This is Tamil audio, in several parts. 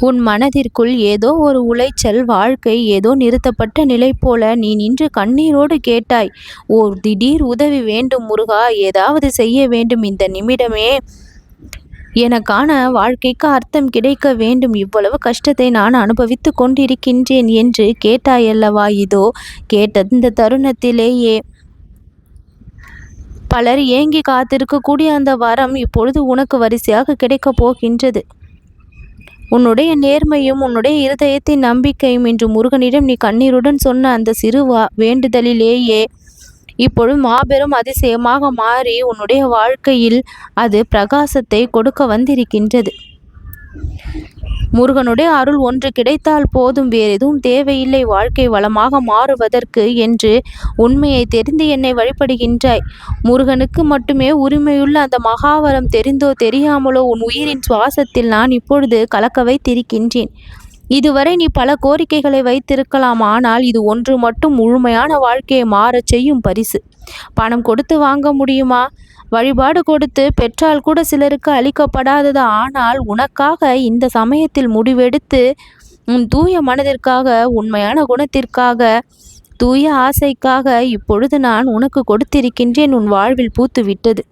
உன் மனதிற்குள் ஏதோ ஒரு உளைச்சல் வாழ்க்கை ஏதோ நிறுத்தப்பட்ட நிலை போல நீ நின்று கண்ணீரோடு கேட்டாய் ஓர் திடீர் உதவி வேண்டும் முருகா ஏதாவது செய்ய வேண்டும் இந்த நிமிடமே. எனக்கான வாழ்க்கைக்கு அர்த்தம் கிடைக்க வேண்டும். இவ்வளவு கஷ்டத்தை நான் அனுபவித்து கொண்டிருக்கின்றேன் என்று கேட்டாயல்லவா இதோ கேட்ட இந்த தருணத்திலேயே. பலர் ஏங்கி காத்திருக்கக்கூடிய அந்த வரம் இப்பொழுது உனக்கு வரிசையாக கிடைக்கப் போகின்றது. உன்னுடைய நேர்மையும் உன்னுடைய இருதயத்தின் நம்பிக்கையும் இன்று முருகனிடம் நீ கண்ணீருடன் சொன்ன அந்த சிறு வேண்டுதலிலேயே இப்பொழுது மாபெரும் அதிசயமாக மாறி உன்னுடைய வாழ்க்கையில் அது பிரகாசத்தை கொடுக்க வந்திருக்கின்றது. முருகனுடைய அருள் ஒன்று கிடைத்தால் போதும் வேறு எதுவும் தேவையில்லை. வாழ்க்கை வளமாக மாறுவதற்கு என்று உண்மையை தெரிந்து என்னை வழிபடுகின்றாய். முருகனுக்கு மட்டுமே உரிமையுள்ள அந்த மகாவரம் தெரிந்தோ தெரியாமலோ உன் உயிரின் சுவாசத்தில் நான் இப்பொழுது கலக்க வைத்திருக்கின்றேன். இதுவரை நீ பல கோரிக்கைகளை வைத்திருக்கலாம் ஆனால் இது ஒன்று மட்டும் முழுமையான வாழ்க்கையை மாறச் செய்யும் பரிசு. பணம் கொடுத்து வாங்க முடியுமா? வழிபாடு கொடுத்து பெற்றால் கூட சிலருக்கு அளிக்கப்படாதது ஆனால் உனக்காக இந்த சமயத்தில் முடிவெடுத்து உன் தூய மனதிற்காக உண்மையான குணத்திற்காக தூய ஆசைக்காக இப்பொழுது நான் உனக்கு கொடுத்திருக்கின்றேன். உன் வாழ்வில் பூத்து விட்டது.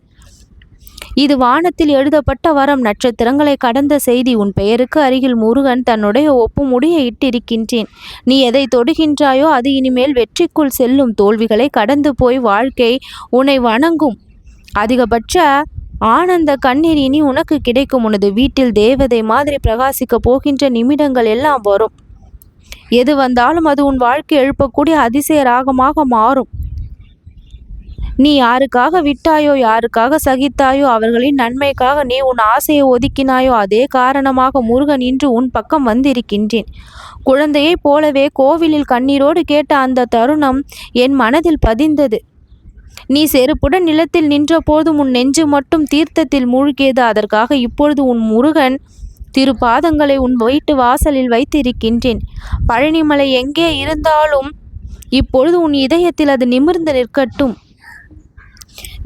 இது வானத்தில் எழுதப்பட்ட வரம். நட்சத்திரங்களை கடந்த செய்தி. உன் பெயருக்கு அருகில் முருகன் தன்னுடைய ஒப்புமுடிய இட்டிருக்கின்றேன். நீ எதை தொடுகின்றாயோ அது இனிமேல் வெற்றிக்குள் செல்லும். தோல்விகளை கடந்து போய் வாழ்க்கை உன்னை வணங்கும். அதிகபட்ச ஆனந்த கண்ணீர் இனி உனக்கு கிடைக்கும். உனது வீட்டில் தேவதை மாதிரி பிரகாசிக்க போகின்ற நிமிடங்கள் எல்லாம் வரும். எது வந்தாலும் அது உன் வாழ்க்கை எழுப்பக்கூடிய அதிசய ராகமாக மாறும். நீ யாருக்காக விட்டாயோ யாருக்காக சகித்தாயோ அவர்களின் நன்மைக்காக நீ உன் ஆசையை ஒதுக்கினாயோ அதே காரணமாக முருகன் இன்று உன் பக்கம் வந்திருக்கின்றேன். குழந்தையைப் போலவே கோவிலில் கண்ணீரோடு கேட்ட அந்த தருணம் என் மனதில் பதிந்தது. நீ செருப்புடன் நிலத்தில் நின்ற போதும் உன் நெஞ்சு மட்டும் தீர்த்தத்தில் மூழ்கியது. அதற்காக இப்பொழுது உன் முருகன் திரு பாதங்களை உன் வீட்டு வாசலில் வைத்திருக்கின்றேன். பழனிமலை எங்கே இருந்தாலும் இப்பொழுது உன் இதயத்தில் அது நிமிர்ந்து நிற்கட்டும்.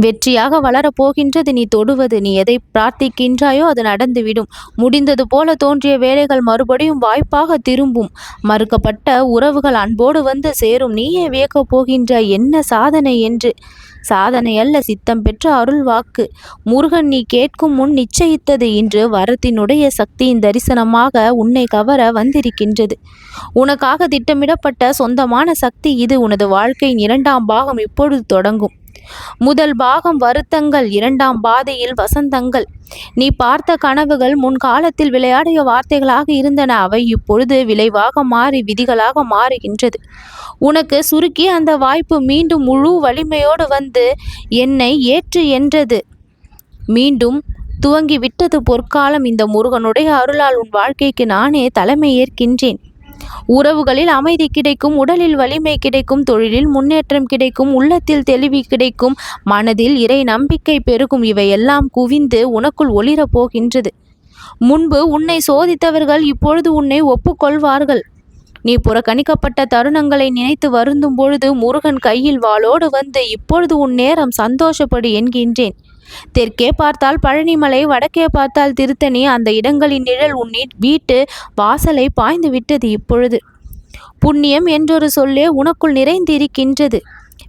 வெற்றியாக வளரப்போகின்றது நீ தொடுவது நீ எதை பிரார்த்திக்கின்றாயோ அது நடந்துவிடும். முடிந்தது போல தோன்றிய வேலைகள் மறுபடியும் வாய்ப்பாக திரும்பும். மறுக்கப்பட்ட உறவுகள் அன்போடு வந்து சேரும். நீயே வியக்கப் போகின்ற என்ன சாதனை என்று. சாதனை அல்ல சித்தம் பெற்ற அருள் வாக்கு. முருகன் நீ கேட்கும் முன் நிச்சயித்தது இன்று வரத்தினுடைய சக்தியின் தரிசனமாக உன்னை கவர வந்திருக்கின்றது. உனக்காக திட்டமிடப்பட்ட சொந்தமான சக்தி இது. உனது வாழ்க்கையின் இரண்டாம் பாகம் இப்பொழுது தொடங்கும். முதல் பாகம் வருத்தங்கள் இரண்டாம் பாதையில் வசந்தங்கள். நீ பார்த்த கனவுகள் முன்காலத்தில் விளையாடிய வார்த்தைகளாக இருந்தன. அவை இப்பொழுது விளைவாக மாறி விதிகளாக மாறுகின்றது. உனக்கு சுருக்கி அந்த வாய்ப்பு மீண்டும் முழு வலிமையோடு வந்து என்னை ஏற்று என்றது. மீண்டும் துவங்கி விட்டது பொற்காலம். இந்த முருகனுடைய அருளால் உன் வாழ்க்கைக்கு நானே தலைமை ஏற்கின்றேன். உறவுகளில் அமைதி கிடைக்கும் உடலில் வலிமை கிடைக்கும் தொழிலில் முன்னேற்றம் கிடைக்கும் உள்ளத்தில் தெளிவு கிடைக்கும் மனதில் இறை நம்பிக்கை பெருகும் இவையெல்லாம் குவிந்து உனக்குள் ஒளிரப் போகின்றது. முன்பு உன்னை சோதித்தவர்கள் இப்பொழுது உன்னை ஒப்புக்கொள்வார்கள். நீ புறக்கணிக்கப்பட்ட தருணங்களை நினைத்து வருந்தும் பொழுது முருகன் கையில் வாளோடு வந்து இப்பொழுது உன் நேரம் சந்தோஷப்படு என்கின்றேன். தெற்கே பார்த்தால் பழனிமலை வடக்கே பார்த்தால் திருத்தணி. அந்த இடங்களின் நிழல் உன்னி வீட்டு வாசலை பாய்ந்து விட்டது இப்பொழுது. புண்ணியம் என்றொரு சொல்லே உனக்குள் நிறைந்திருக்கின்றது.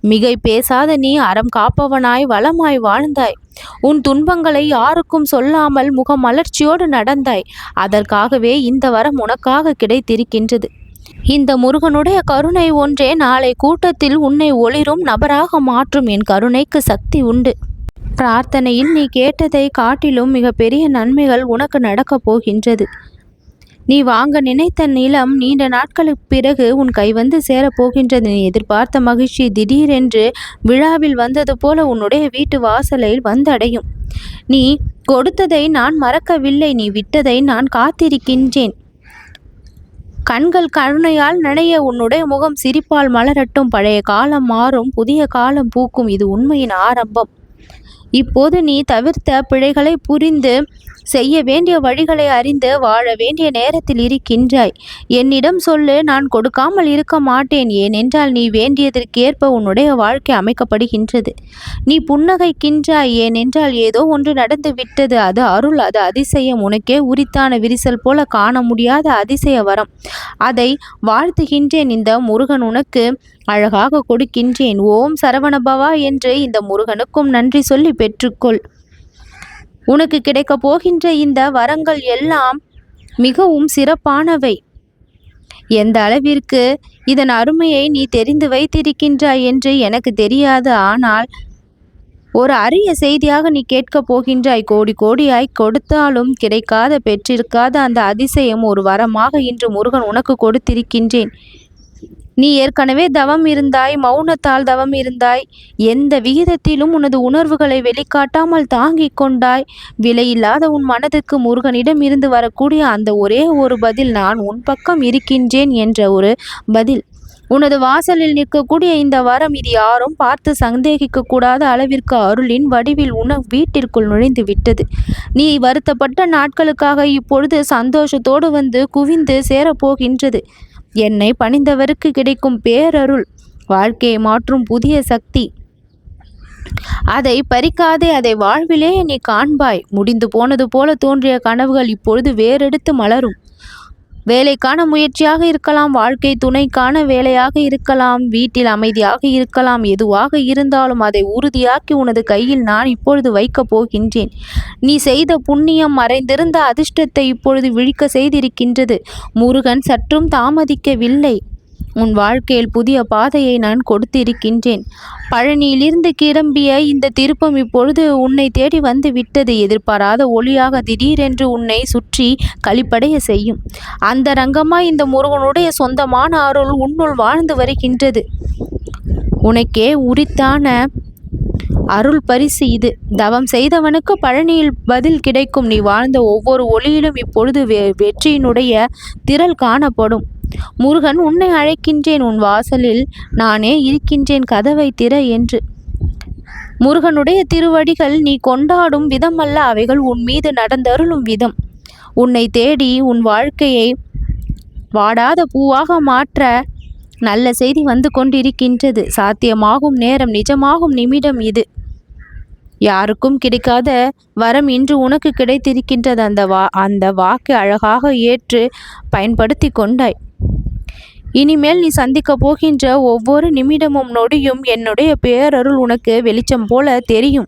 மிகை பேசாத நீ அறம் காப்பவனாய் வளமாய் வாழ்ந்தாய். உன் துன்பங்களை யாருக்கும் சொல்லாமல் முகமலர்ச்சியோடு நடந்தாய். அதற்காகவே இந்த வரம் உனக்காக கிடைத்திருக்கின்றது. இந்த முருகனுடைய கருணை ஒன்றே நாளை கூட்டத்தில் உன்னை ஒளிரும் நபராக மாற்றும் என் கருணைக்கு சக்தி உண்டு. பிரார்த்தனையில் நீ கேட்டதை காட்டிலும் மிகப்பெரிய நன்மைகள் உனக்கு நடக்கப் போகின்றது. நீ வாங்க நினைத்த நிலம் நீண்ட நாட்களுக்கு பிறகு உன் கை வந்து சேரப்போகின்றது நீ எதிர்பார்த்த மகிழ்ச்சி திடீரென்று விழாவில் வந்தது போல உன்னுடைய வீட்டு வாசலில் வந்தடையும். நீ கொடுத்ததை நான் மறக்கவில்லை. நீ விட்டதை நான் காத்திருக்கின்றேன். கண்கள் கருணையால் நனைய உன்னுடைய முகம் சிரிப்பால் மலரட்டும். பழைய காலம் மாறும் புதிய காலம் பூக்கும். இது உண்மையின் ஆரம்பம். இப்போது நீ தவிர்த்த பிழைகளை புரிந்து செய்ய வேண்டிய வழிகளை அறிந்து வாழ வேண்டிய நேரத்தில் இருக்கின்றாய். என்னிடம் சொல்லு நான் கொடுக்காமல் இருக்க மாட்டேன். ஏனென்றால் நீ வேண்டியதற்கேற்ப உன்னுடைய வாழ்க்கை அமைக்கப்படுகின்றது. நீ புன்னகைக்கின்றாய். ஏனென்றால் ஏதோ ஒன்று நடந்து விட்டது. அது அருள் அது அதிசயம். உனக்கே உரித்தான விரிசல் போல காண முடியாத அதிசய வரம். அதை வாழ்த்துகின்றேன். இந்த முருகன் உனக்கு அழகாக கொடுக்கின்றேன். ஓம் சரவணபவா என்று இந்த முருகனுக்கும் நன்றி சொல்லி பெற்றுக்கொள். உனக்கு கிடைக்கப் போகின்ற இந்த வரங்கள் எல்லாம் மிகவும் சிறப்பானவை. எந்த அளவிற்கு இதன் அருமையை நீ தெரிந்து வைத்திருக்கின்றாய் என்று எனக்கு தெரியாது. ஆனால் ஒரு அரிய செய்தியாக நீ கேட்கப் போகின்றாய். கோடி கோடியாய் கொடுத்தாலும் கிடைக்காத பெற்றிருக்காத அந்த அதிசயம் ஒரு வரமாக இன்று முருகன் உனக்கு கொடுத்திருக்கின்றேன். நீ ஏற்கனவே தவம் இருந்தாய் மௌனத்தால் தவம் இருந்தாய். எந்த விகிதத்திலும் உனது உணர்வுகளை வெளிக்காட்டாமல் தாங்கிக் கொண்டாய். விலையில்லாத உன் மனதுக்கு முருகனிடம் இருந்து வரக்கூடிய அந்த ஒரே ஒரு பதில் நான் உன் பக்கம் இருக்கின்றேன் என்ற ஒரு பதில். உனது வாசலில் நிற்கக்கூடிய இந்த வரம் இது யாரும் பார்த்து சந்தேகிக்க கூடாத அளவிற்கு அருளின் வடிவில் உன வீட்டிற்குள் நுழைந்து விட்டது. நீ வருத்தப்பட்ட நாட்களுக்காக இப்பொழுது சந்தோஷத்தோடு வந்து குவிந்து சேரப்போகின்றது. என்னை பணிந்தவருக்கு கிடைக்கும் பேரருள் வாழ்க்கையை மாற்றும் புதிய சக்தி. அதை பறிக்காதே அதை வாழ்விலே நீ காண்பாய். முடிந்து போனது போல தோன்றிய கனவுகள் இப்பொழுது வேறெடுத்து மலரும். வேலைக்கான முயற்சியாக இருக்கலாம் வாழ்க்கை துணைக்கான வேலையாக இருக்கலாம் வீட்டில் அமைதியாக இருக்கலாம் எதுவாக இருந்தாலும் அதை உறுதியாக்கி உனது கையில் நான் இப்பொழுது வைக்கப் போகின்றேன். நீ செய்த புண்ணியம் மறைந்திருந்த அதிர்ஷ்டத்தை இப்பொழுது விழிக்க செய்திருக்கின்றது. முருகன் சற்றும் தாமதிக்கவில்லை. உன் வாழ்க்கையில் புதிய பாதையை நான் கொடுத்திருக்கின்றேன். பழனியிலிருந்து கிளம்பிய இந்த திருப்பம் இப்பொழுது உன்னை தேடி வந்து விட்டது. எதிர்பாராத ஒளியாக திடீரென்று உன்னை சுற்றி கழிப்படைய செய்யும். அந்த ரங்கமாய் இந்த முருகனுடைய சொந்தமான அருள் உன்னுள் வாழ்ந்து வருகின்றது. உனக்கே உரித்தான அருள் பரிசு இது. தவம் செய்தவனுக்கு பழனியில் பதில் கிடைக்கும். நீ வாழ்ந்த ஒவ்வொரு ஒளியிலும் இப்பொழுது வெ வெற்றியினுடைய திரள் காணப்படும். முருகன் உன்னை அழைக்கின்றேன் உன் வாசலில் நானே இருக்கின்றேன் கதவை திற என்று. முருகனுடைய திருவடிகள் நீ கொண்டாடும் விதம் அல்ல அவைகள் உன் மீது நடந்தருளும் விதம். உன்னை தேடி உன் வாழ்க்கையை வாடாத பூவாக மாற்ற நல்ல செய்தி வந்து கொண்டிருக்கின்றது. சாத்தியமாகும் நேரம் நிஜமாகும் நிமிடம் இது. யாருக்கும் கிடைக்காத வரம் இன்று உனக்கு கிடைத்திருக்கின்றது. அந்த வா அந்த வாக்கு அழகாக ஏற்று பயன்படுத்தி கொண்டாய். இனிமேல் நீ சந்திக்கப் போகின்ற ஒவ்வொரு நிமிடமும் நொடியும் என்னுடைய பேரருள் உனக்கு வெளிச்சம் போல தெரியும்.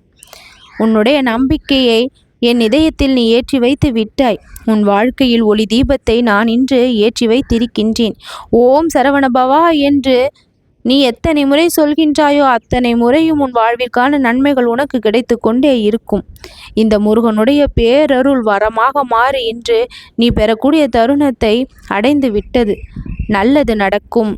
உன்னுடைய நம்பிக்கையை என் இதயத்தில் நீ ஏற்றி வைத்து விட்டாய். உன் வாழ்க்கையில் ஒளி தீபத்தை நான் இன்று ஏற்றி வைத்திருக்கின்றேன். ஓம் சரவணபவா என்று நீ எத்தனை முறை சொல்கின்றாயோ அத்தனை முறையும் உன் வாழ்விற்கான நன்மைகள் உனக்கு கிடைத்து கொண்டே இருக்கும். இந்த முருகனுடைய பேரருள் வரமாக மாறி இன்று நீ பெறக்கூடிய தருணத்தை அடைந்து விட்டது நல்லது நடக்கும்.